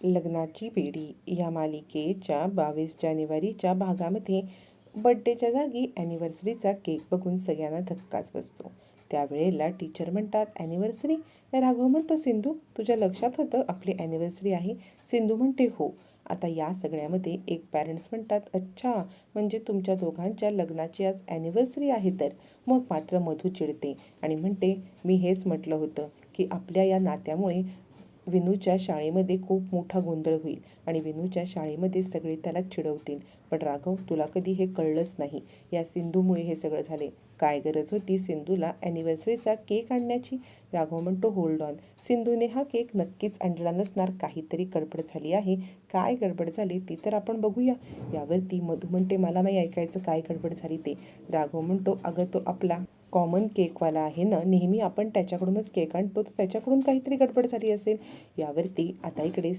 लग्नाची बेडी या मालिकेच्या बावीस जानेवारीच्या भागामध्ये बड्डेच्या जागी ॲनिव्हर्सरीचा केक बघून सगळ्यांना धक्काच बसतो. त्यावेळेला टीचर म्हणतात ॲनिव्हर्सरी राघव म्हणतो सिंधू तुझ्या लक्षात होतं आपली ॲनिव्हर्सरी आहे. सिंधू म्हणते हो. आता या सगळ्यामध्ये एक पॅरेंट्स म्हणतात अच्छा म्हणजे तुमच्या दोघांच्या लग्नाची आज ॲनिव्हर्सरी आहे तर. मग मात्र मधू चिडते आणि म्हणते मी हेच म्हटलं होतं की आपल्या या नात्यामुळे विनूच्या शाळेमध्ये खूप मोठा गोंधळ होईल आणि विनूच्या शाळेमध्ये सगळे त्याला चिडवतील. पण राघव तुला कधी हे कळलंच नाही. या सिंधूमुळे हे सगळं झाले. काय गरज होती सिंधूला ॲनिव्हर्सरीचा केक आणण्याची? राघव म्हणतो होल्ड ऑन सिंधूने हा केक नक्कीच आणला नसणार. काहीतरी गडबड झाली आहे. काय गडबड झाली ती तर आपण बघूया. यावरती मधू म्हणते मला नाही ऐकायचं काय गडबड झाली ते. राघव म्हणतो अगं तो आपला कॉमन केकवाला आहे ना नेहमी आपण त्याच्याकडूनच केक आणतो. तर त्याच्याकडून काहीतरी गडबड झाली असेल. यावरती आता इकडे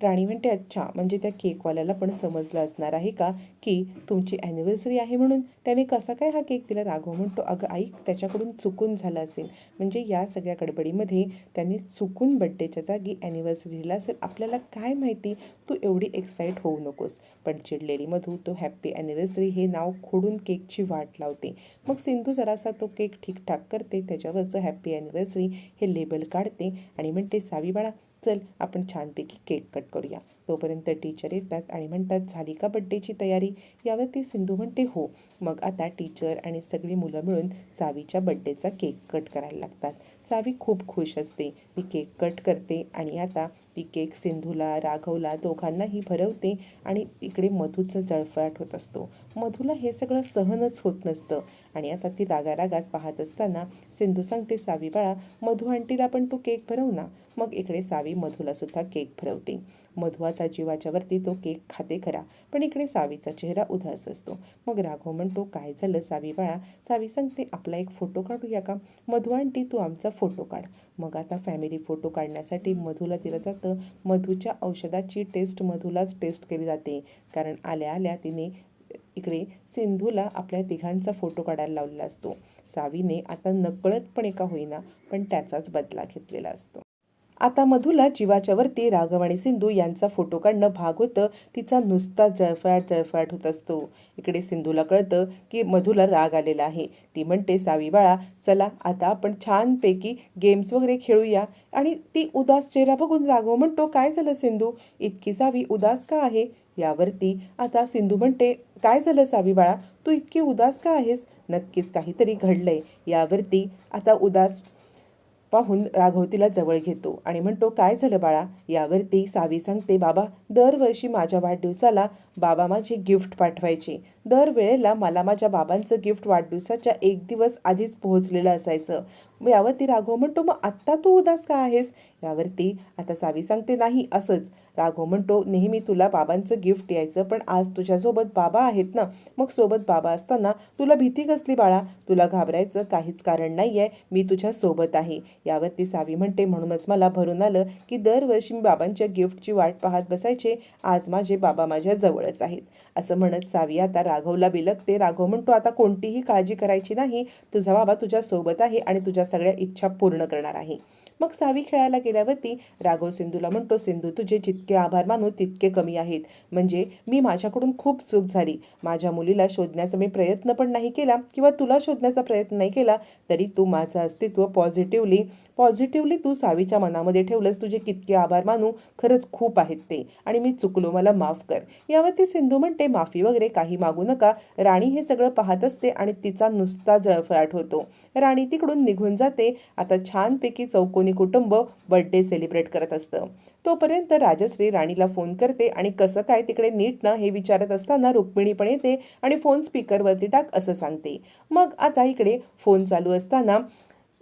राणी म्हणते अच्छा म्हणजे त्या केकवाल्याला पण समजलं असणार आहे का की तुमची ॲनिव्हर्सरी आहे म्हणून? त्याने कसा काय हा केक दिला राघव म्हणतो अगं ऐक त्याच्याकडून चुकून झालं असेल. म्हणजे या सगळ्या गडबडीमध्ये त्यांनी चुकून बड्डेच्या जागी ॲनिव्हर्सरीला असेल. आपल्याला काय माहिती? तू एवढी एक्साईट होऊ नकोस. पण चिडलेली मधू तो हॅप्पी ॲनिव्हर्सरी हे नाव खोडून केकची वाट लावते. मग सिंधू जरासा तो केक ठीकठाक करते त्याच्यावरचं हॅप्पी ॲनिव्हर्सरी हे लेबल काढते आणि म्हणते सावी बाळा चल आपण छानपैकी केक कट करूया. तोपर्यंत टीचर येतात आणि म्हणतात झाली का बड्डेची तयारी? यावरती सिंधू म्हणते हो. मग आता टीचर आणि सगळी मुलं मिळून सावीच्या बड्डेचा केक कट करायला लागतात. सावी खूप खुश असते. ती केक कट करते आणि आता ती केक सिंधूला राघवला दोघांनाही भरवते आणि इकडे मधूचं जळफळाट होत असतो. मधूला हे सगळं सहनच होत नसतं आणि आता ती रागारागात पाहत असताना सिंधू सांगते सावी बाळा मधू आंटीला पण तू केक भरव ना. मग इकडे सावी मधूला सुद्धा केक भरवते. मधू आता जीवाच्या वरती तो केक खाते खरा पण इकडे सावीचा चेहरा उदास असतो. मग राघव म्हणतो काय झालं सावी बाळा? सावी सांगते आपला एक फोटो काढूया का? मधू आंटी तू आमचा फोटो काढ. मग आता फॅमिली फोटो काढण्यासाठी मधूला दिलं फक्त मधूच्या औषधाची टेस्ट मधूलाच टेस्ट केली जाते. कारण आल्या आल्या तिने इकडे सिंधूला आपल्या तिघांचा फोटो काढायला लावलेला असतो. सावीने आता नकळतपणे का होईना पण त्याचाच बदला घेतलेला असतो. आता मधूला जीवाच्यावरती राघव आणि सिंधू यांचा फोटो काढणं भाग होतं. तिचा नुसता जळफळाट जळफळाट होत असतो. इकडे सिंधूला कळतं की मधूला राग आलेला आहे. ती म्हणते सावी बाळा चला आता आपण छानपैकी गेम्स वगैरे खेळूया. आणि ती उदास चेहरा बघून राघव म्हणतो काय झालं सिंधू? इतकी सावी उदास का आहे? यावरती आता सिंधू म्हणते काय झालं सावी बाळा? तू इतकी उदास का आहेस? नक्कीच काहीतरी घडलंय. यावरती आता उदास पाहून राघव तिला जवळ घेतो आणि म्हणतो काय झालं बाळा? यावरती सावी सांगते बाबा दरवर्षी माझ्या वाढदिवसाला बाबा माझी गिफ्ट पाठवायची. दरवेळेला मला माझ्या बाबांचं गिफ्ट वाढदिवसाच्या एक दिवस आधीच पोहोचलेलं असायचं. यावर यावरती राघव म्हणतो मग आत्ता तू उदास का आहेस? यावरती आता सावी सांगते नाही असंच. राघव म्हणतो नेहमी तुला बाबांचं गिफ्ट यायचं पण आज तुझ्यासोबत बाबा आहेत ना. मग सोबत बाबा असताना तुला भीती कसली बाळा? तुला घाबरायचं काहीच कारण नाही आहे मी तुझ्या सोबत आहे. यावरती सावी म्हणते म्हणूनच मला भरून आलं की दरवर्षी मी बाबांच्या गिफ्टची वाट पाहत बसायचे. आज माझे बाबा माझ्या जवळच आहेत. असं म्हणत सावी आता राघवला बिलकते राघव म्हणतो आता कोणतीही काळजी करायची नाही. तुझा बाबा तुझ्यासोबत आहे आणि तुझ्या सगळ्या इच्छा पूर्ण करणार आहे. मग सावी खेळायला गेल्यावरती राघव सिंधूला म्हणतो सिंधू तुझे जितके आभार मानू तितके कमी आहेत. म्हणजे मी माझ्याकडून खूप चूक झाली. माझ्या मुलीला शोधण्याचा मी प्रयत्न पण नाही केला किंवा तुला शोधण्याचा प्रयत्न नाही केला तरी तू माझं अस्तित्व पॉझिटिव्हली पॉझिटिव्हली तू सावीच्या मनामध्ये ठेवलंस. तुझे कितके आभार मानू खरंच खूप आहेत ते. आणि मी चुकलो मला माफ कर. यावरती सिंधू म्हणते माफी वगैरे काही मागू नका. राणी हे सगळं पाहत असते आणि तिचा नुसता जळफळाट होतो. राणी तिकडून निघून जाते. आता छानपैकी चौकोनी कुटुंब बर्थडे सेलिब्रेट करत असतं. तोपर्यंत राजश्री राणीला फोन करते आणि कसं काय तिकडे नीट ना हे विचारत असताना रुक्मिणी पण येते आणि फोन स्पीकरवरती टाक असं सांगते. मग आता इकडे फोन चालू असताना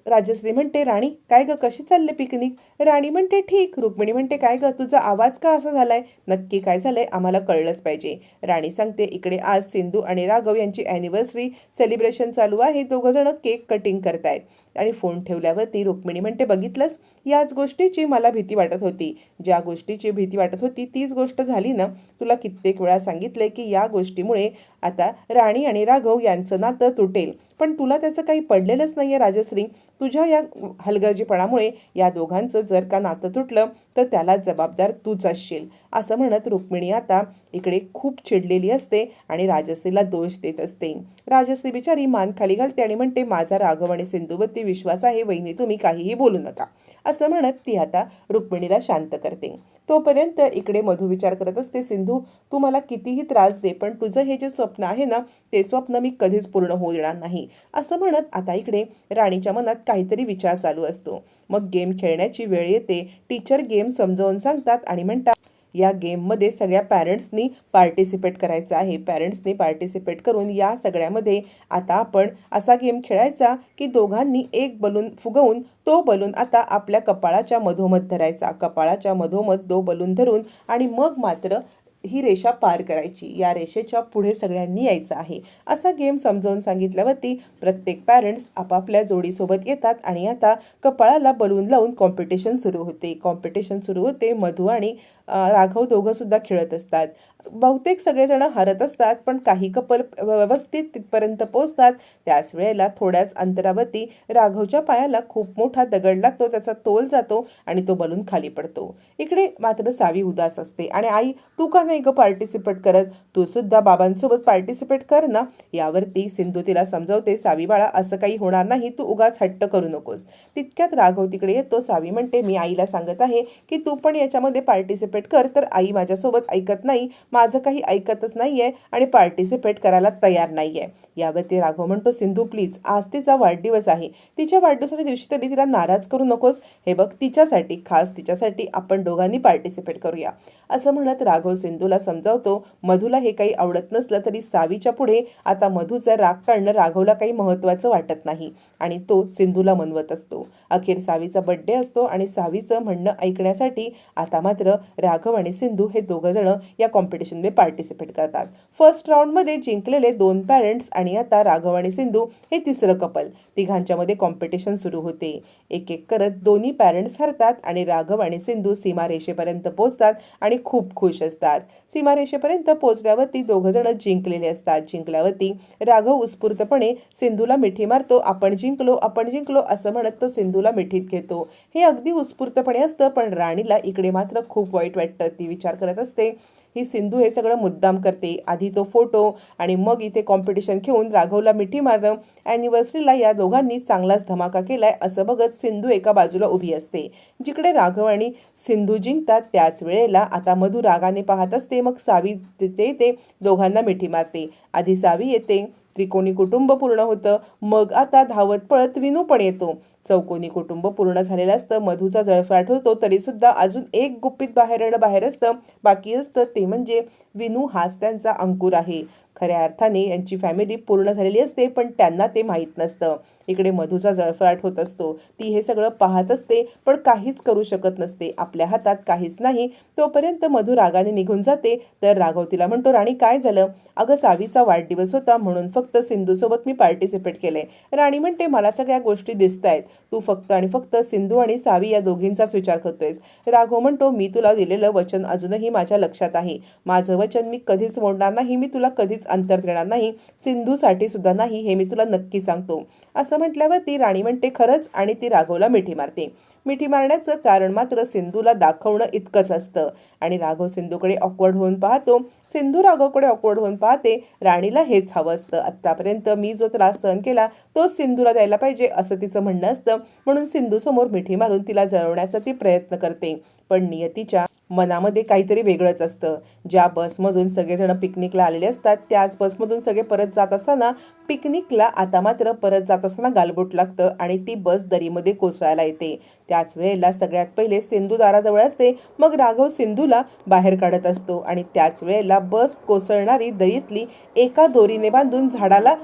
राजश्री म्हणते राणी काय ग कशी चालले पिकनिक राणी म्हणते ठीक रुक्मिणी म्हणते काय ग तुझा आवाज का असा झालाय? नक्की काय झालंय? आम्हाला कळलंच पाहिजे. राणी सांगते इकडे आज सिंधू आणि राघव यांची अॅनिव्हर्सरी सेलिब्रेशन चालू आहे. दोघं जण केक कटिंग करतायत. आणि फोन ठेवल्यावरती रुक्मिणी म्हणते बघितलंस? याच गोष्टीची मला भीती वाटत होती. ज्या गोष्टीची भीती वाटत होती तीच गोष्ट झाली ना? तुला कित्येक वेळा सांगितलंय की या गोष्टीमुळे आता राणी आणि राघव यांचं नातं तुटेल. पण तुला त्याचं काही पडलेलंच नाही आहे राजश्री. तुझ्या या हलगर्जीपणामुळे या दोघांचं जर का नातं तुटलं तर त्याला जबाबदार तूच असशील. असं म्हणत रुक्मिणी आता इकडे खूप चिडलेली असते आणि राजश्रीला दोष देत असते. राजश्री बिचारी मान खाली घालते आणि म्हणते माझा राघव आणि सिंधूवरती विश्वास आहे वहिनी तुम्ही काहीही बोलू नका. असं म्हणत ती आता रुक्मिणीला शांत करते. तोपर्यंत इकडे मधू विचार करत असते सिंधू तू मला कितीही त्रास दे पण तुझं हे जे स्वप्न आहे ना ते स्वप्न मी कधीच पूर्ण होऊ देणार नाही. असं म्हणत आता इकडे राणीच्या मनात काहीतरी विचार चालू असतो. मग गेम खेळण्याची वेळ येते. टीचर गेम समजावून सांगतात आणि म्हणतात या गेममध्ये सगळ्या पॅरेंट्सनी पार्टिसिपेट करायचं आहे. पॅरेंट्सनी पार्टिसिपेट करून या सगळ्यामध्ये आता आपण असा गेम खेळायचा की दोघांनी एक बलून फुगवून तो बलून आता आपल्या कपाळाच्या मधोमध धरायचा. कपाळाच्या मधोमध दो बलून धरून आणि मग मात्र ही रेषा पार करायची. या रेषेच्या पुढे सगळ्यांनी यायचं आहे. असा गेम समजावून सांगितल्यावरती प्रत्येक पॅरेंट्स आपापल्या जोडीसोबत येतात आणि आता कपाळाला बलून लावून कॉम्पिटिशन सुरू होते. कॉम्पिटिशन सुरू होते. मधू आणि राघव दोघंसुद्धा खेळत असतात. बहुतेक सगळेजण हरत असतात पण काही कपल व्यवस्थित तिथपर्यंत पोहोचतात. त्याच वेळेला थोड्याच अंतरावरती राघवच्या पायाला खूप मोठा दगड लागतो त्याचा तोल जातो आणि तो बलून खाली पडतो. इकडे मात्र सावी उदास असते आणि आई तू का नाही ग पार्टिसिपेट करत? तू सुद्धा बाबांसोबत पार्टिसिपेट कर ना. यावरती सिंधू तिला समजवते सावी बाळा असं काही होणार नाही तू उगाच हट्ट करू नकोस. तितक्यात राघव तिकडे येतो. सावी म्हणते मी आईला सांगत आहे की तू पण याच्यामध्ये पार्टिसिपेट कर तर आई माझ्यासोबत ऐकत नाही. माझं काही ऐकतच नाहीये आणि पार्टिसिपेट करायला तयार नाहीये. यावरती राघव म्हणतो सिंधू प्लीज आज तिचा वाढदिवस आहे. तिच्या वाढदिवसाच्या दिवशी तरी तिला नाराज करू नकोस. हे बघ तिच्यासाठी खास तिच्यासाठी आपण दोघांनी पार्टिसिपेट करूया. असं म्हणत राघव सिंधूला समजावतो मधूला हे काही आवडत नसलं तरी सावीच्या पुढे आता मधूचा राग काढणं राघवला काही महत्त्वाचं वाटत नाही. आणि तो सिंधूला मनवत असतो. अखेर सावीचा बड्डे असतो आणि सावीचं म्हणणं ऐकण्यासाठी आता मात्र राघव आणि सिंधू हे दोघं जण या कॉम्पिटिशनमध्ये पार्टिसिपेट करतात. फर्स्ट राऊंडमध्ये जिंकलेले दोन पॅरेंट्स आणि आता राघव आणि सिंधू हे तिसरं कपल तिघांच्यामध्ये कॉम्पिटिशन सुरू होते. एक एक करत दोन्ही पॅरेंट्स हरतात आणि राघव आणि सिंधू सीमारेषेपर्यंत पोहोचतात आणि खूप खुश असतात. सीमारेषेपर्यंत पोहोचल्यावरती दोघंजण जिंकलेले असतात. जिंकल्यावरती राघव उत्स्फूर्तपणे सिंधूला मिठी मारतो. आपण जिंकलो आपण जिंकलो असं म्हणत तो सिंधूला मिठीत घेतो. हे अगदी उत्स्फूर्तपणे असतं पण राणीला इकडे मात्र खूप वाईट वाटतं ती विचार करत असते. ही सिंधू हे सगळं मुद्दाम करते. आधी तो फोटो आणि मग इथे कॉम्पिटिशन घेऊन राघवला मिठी मारणं अॅनिव्हर्सरीला या दोघांनी चांगलाच धमाका केलाय असं बघत सिंधू एका बाजूला उभी असते. जिकडे राघव आणि सिंधू जिंकतात त्याच वेळेला आता मधु रागाने पाहत असते मग सावी तिथे येते दोघांना मिठी मारते. आधी सावी येते त्रिकोणी कुटुंब पूर्ण होतं. मग आता धावत पळत विनू पण येतो. चौकोनी कुटुंब पूर्ण झालेलं असतं. मधूचा जळफळाट होतो तरी सुद्धा अजून एक गुप्पित बाहेर बाहेर असतं. बाकी असतं ते म्हणजे विनू हाच त्यांचा अंकुर आहे. खऱ्या अर्थाने यांची फॅमिली पूर्ण झालेली असते पण त्यांना ते माहीत नसतं. इकडे मधूचा जळफळाट होत असतो. ती हे सगळं पाहत असते पण काहीच करू शकत नसते. आपल्या हातात काहीच नाही. तोपर्यंत मधू रागाने निघून जाते. तर राघव तिला म्हणतो राणी काय झालं? अगं सावीचा वाढदिवस होता म्हणून फक्त सिंधूसोबत मी पार्टिसिपेट केले. राणी म्हणते मला सगळ्या गोष्टी दिसत आहेत. तू फक्त आणि फक्त सिंधू आणि सावी या दोघींचाच विचार करतोयस. राघव म्हणतो मी तुला दिलेलं वचन अजूनही माझ्या लक्षात आहे. माझं वचन मी कधीच मोडणार नाही. मी तुला कधीच अंतर देणार नाही. सिंधूसाठी सुद्धा नाही हे मी तुला नक्की सांगतो. असं म्हटल्यावर ती राणी म्हणते खरंच? आणि ती राघवला मिठी मारते. मिठी मारण्याचं कारण मात्र सिंधूला दाखवणं इतकंच असतं. आणि राघव सिंधूकडे ऑकवर्ड होऊन पाहतो. सिंधू राघवकडे ऑकवर्ड होऊन पाहते. राणीला हेच हवं असतं. आत्तापर्यंत मी जो त्रास सहन केला तो सिंधूला द्यायला पाहिजे असं तिचं म्हणणं असतं. म्हणून सिंधूसमोर मिठी मारून तिला जळवण्याचा ती प्रयत्न करते. पण नियतीच्या मनामध्ये काहीतरी वेगळंच असतं. ज्या बसमधून सगळेजण पिकनिकला आलेले असतात त्याच बसमधून सगळे परत जात असताना पिकनिकला आता मात्र परत जात असताना गालबोट लागतं आणि ती बस दरीमध्ये कोसळायला येते. त्याच वेळेला सगळ्यात पहिले सिंधू दाराजवळ असते मग राघव सिंधूला बाहेर काढत असतो आणि त्याच वेळेला बस कोसळणारी दरीतली एका दोरीने बांधून झाडाला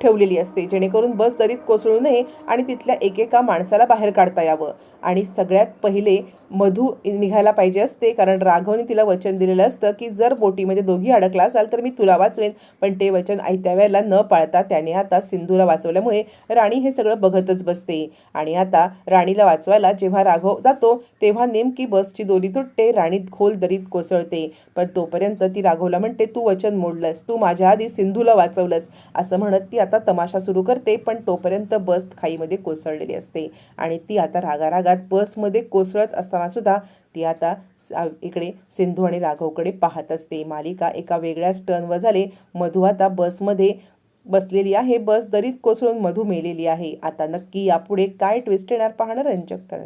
ठेवलेली असते जेणेकरून बस दरीत कोसळू नये आणि तिथल्या एकेका माणसाला बाहेर काढता यावं. आणि सगळ्यात पहिले मधू निघायला पाहिजे असते कारण राघवने तिला वचन दिलेलं असतं की जर बोटीमध्ये दोघी अडकला असाल तर मी तुला वाचवेन. पण ते वचन आयत्या वेळेला न पाळता त्याने आता सिंधूला वाचवल्यामुळे राणी हे सगळं बघतच बसते. आणि आता राणीला वाचवायला जेव्हा राघव जातो तेव्हा नेमकी बसची दोरी तुटते राणीत खोल दरीत कोसळते. पण तोपर्यंत ती राघवला म्हणते तू वचन मोडलंस तू माझ्या आधी सिंधूला वाचवलंस. असं म्हणत ती आता तमाशा सुरू करते पण तोपर्यंत बस खाईमध्ये कोसळलेली असते. आणि ती आता रागारागा भागात बसमध्ये कोसळत असताना सुद्धा ती आता सा- इकडे सिंधू आणि राघवकडे पाहत असते. मालिका एका वेगळ्याच टर्नवर झाले. मधू आता बसमध्ये बसलेली आहे. बस दरीत कोसळून मधू मेलेली आहे. आता नक्की यापुढे काय ट्विस्ट येणार पाहणं रंजक ठरणार.